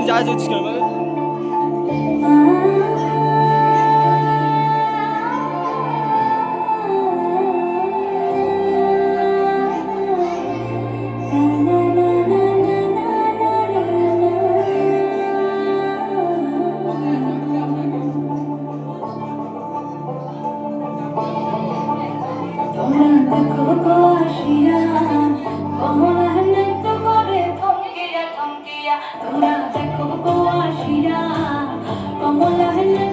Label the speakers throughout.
Speaker 1: 지금 자주 지금
Speaker 2: Thank you. কমলা হলে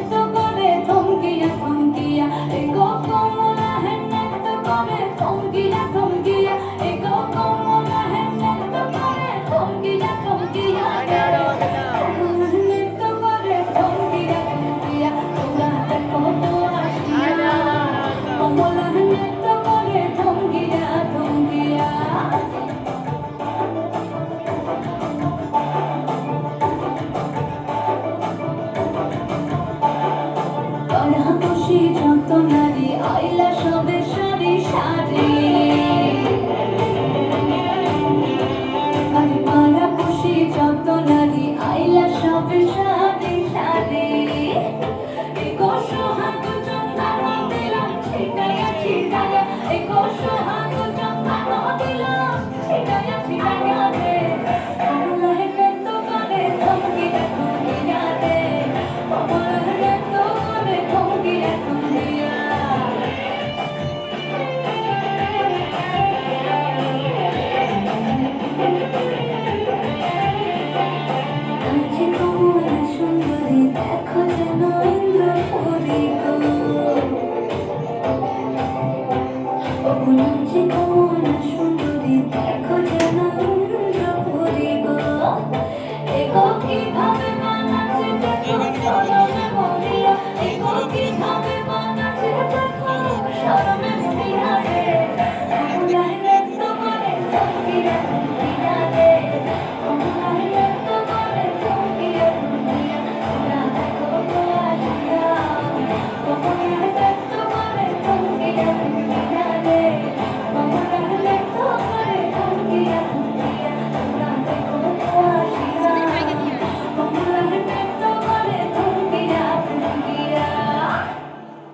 Speaker 2: কমলা যে কমলা